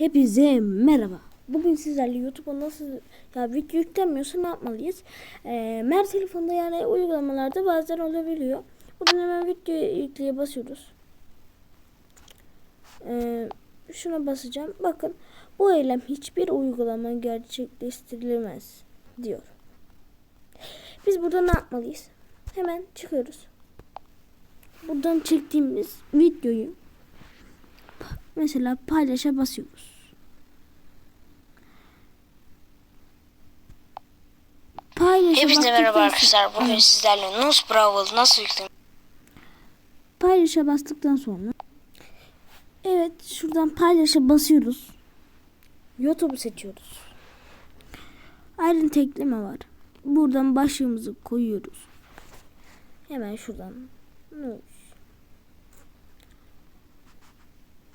Hepinize merhaba. Bugün sizlerle YouTube'a nasıl ya video yüklemiyorsa ne yapmalıyız? Ee, Mer telefonda yani uygulamalarda bazen olabiliyor. Buradan hemen video yükleye basıyoruz. Ee, şuna basacağım. Bakın bu eylem hiçbir uygulama gerçekleştirilemez diyor. Biz burada ne yapmalıyız? Hemen çıkıyoruz. Buradan çektiğimiz videoyu mesela paylaşa basıyoruz. Paylaşa Hepinize merhaba arkadaşlar. Bugün sizlerle Nus Brawl nasıl yüklenir? Paylaşa bastıktan sonra Evet şuradan paylaşa basıyoruz. YouTube'u seçiyoruz. Ayrıntı ekleme var. Buradan başlığımızı koyuyoruz. Hemen şuradan. Nus.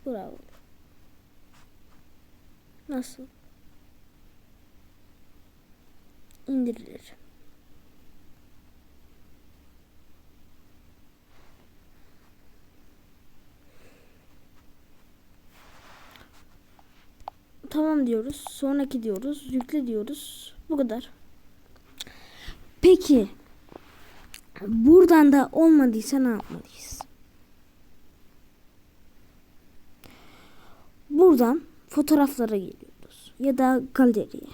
Bravo. Nasıl? İndirilir. Tamam diyoruz. Sonraki diyoruz. Yükle diyoruz. Bu kadar. Peki buradan da olmadıysa ne yapmalıyız? Buradan fotoğraflara geliyoruz ya da galeriye.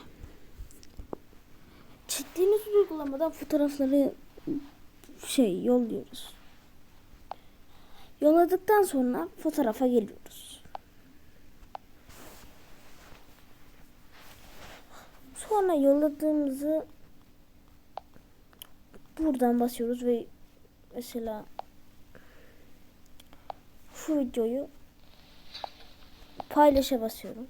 Çektiğiniz uygulamadan fotoğrafları şey yolluyoruz. Yolladıktan sonra fotoğrafa geliyoruz. Sonra yolladığımızı buradan basıyoruz ve mesela şu videoyu paylaşa basıyorum.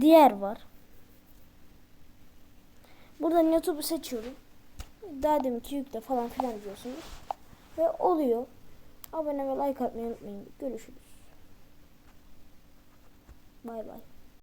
Diğer var. Buradan YouTube'u seçiyorum. Daha deminki yükle falan filan diyorsunuz. Ve oluyor. Abone ve like atmayı unutmayın. Görüşürüz. Bay bay.